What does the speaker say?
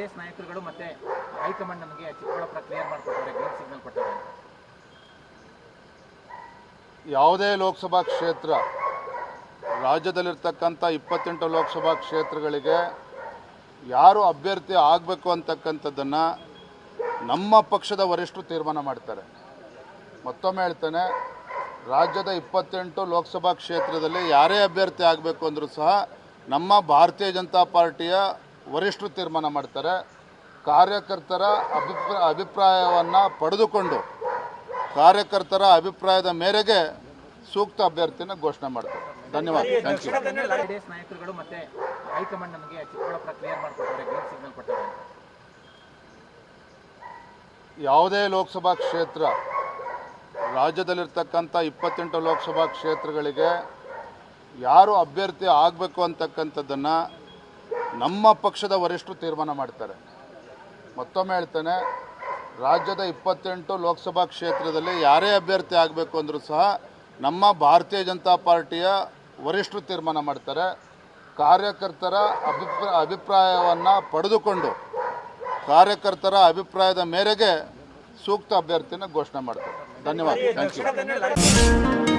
JDS ನಾಯಕರುಗಳು ಮತ್ತೆ high command ನಮಗೆ ಚಿಕ್ಕಬಳ್ಳಾಪುರ ಕ್ಲಿಯರ್ ಮಾಡಿಕೊಟ್ಟವ್ರೆ ಗ್ರೀನ್ ಸಿಗ್ನಲ್ ಅಂತ. ಯಾವುದೇ ಲೋಕಸಭಾ ಕ್ಷೇತ್ರ, ರಾಜ್ಯದಲ್ಲಿರ್ತಕ್ಕಂಥ ಇಪ್ಪತ್ತೆಂಟು ಲೋಕಸಭಾ ಕ್ಷೇತ್ರಗಳಿಗೆ ಯಾರು ಅಭ್ಯರ್ಥಿ ಆಗಬೇಕು ಅಂತಕ್ಕಂಥದ್ದನ್ನು ನಮ್ಮ ಪಕ್ಷದ ವರಿಷ್ಠರು ತೀರ್ಮಾನ ಮಾಡ್ತಾರೆ ಮತ್ತೊಮ್ಮೆ ಹೇಳ್ತೇನೆ, ರಾಜ್ಯದ ಇಪ್ಪತ್ತೆಂಟು ಲೋಕಸಭಾ ಕ್ಷೇತ್ರದಲ್ಲಿ ಯಾರೇ ಅಭ್ಯರ್ಥಿ ಆಗಬೇಕು ಅಂದರೂ ಸಹ ನಮ್ಮ ಭಾರತೀಯ ಜನತಾ ಪಾರ್ಟಿಯ ವರಿಷ್ಠರು ತೀರ್ಮಾನ ಮಾಡ್ತಾರೆ. ಕಾರ್ಯಕರ್ತರ ಅಭಿಪ್ರಾಯ ಅಭಿಪ್ರಾಯವನ್ನು ಪಡೆದುಕೊಂಡು ಕಾರ್ಯಕರ್ತರ ಅಭಿಪ್ರಾಯದ ಮೇರೆಗೆ ಸೂಕ್ತ ಅಭ್ಯರ್ಥಿನ ಘೋಷಣೆ ಮಾಡ್ತಾರೆ. ಧನ್ಯವಾದ. ಥ್ಯಾಂಕ್ ಯು ನಾಯಕರುಗಳು ಮತ್ತೆ ಹೈಕಮಾಂಡ್ ನಮಗೆ. ಯಾವುದೇ ಲೋಕಸಭಾ ಕ್ಷೇತ್ರ ರಾಜ್ಯದಲ್ಲಿರ್ತಕ್ಕಂಥ ಇಪ್ಪತ್ತೆಂಟು ಲೋಕಸಭಾ ಕ್ಷೇತ್ರಗಳಿಗೆ ಯಾರು ಅಭ್ಯರ್ಥಿ ಆಗಬೇಕು ಅಂತಕ್ಕಂಥದ್ದನ್ನು ನಮ್ಮ ಪಕ್ಷದ ವರಿಷ್ಠರು ತೀರ್ಮಾನ ಮಾಡ್ತಾರೆ. ಮತ್ತೊಮ್ಮೆ ಹೇಳ್ತೇನೆ, ರಾಜ್ಯದ ಇಪ್ಪತ್ತೆಂಟು ಲೋಕಸಭಾ ಕ್ಷೇತ್ರದಲ್ಲಿ ಯಾರೇ ಅಭ್ಯರ್ಥಿ ಆಗಬೇಕು ಅಂದರೂ ಸಹ ನಮ್ಮ ಭಾರತೀಯ ಜನತಾ ಪಾರ್ಟಿಯ ವರಿಷ್ಠರು ತೀರ್ಮಾನ ಮಾಡ್ತಾರೆ. ಕಾರ್ಯಕರ್ತರ ಅಭಿಪ್ರಾಯ ಅಭಿಪ್ರಾಯವನ್ನು ಪಡೆದುಕೊಂಡು ಕಾರ್ಯಕರ್ತರ ಅಭಿಪ್ರಾಯದ ಮೇರೆಗೆ ಸೂಕ್ತ ಅಭ್ಯರ್ಥಿನ ಘೋಷಣೆ ಮಾಡ್ತಾರೆ. ಧನ್ಯವಾದ. Thank you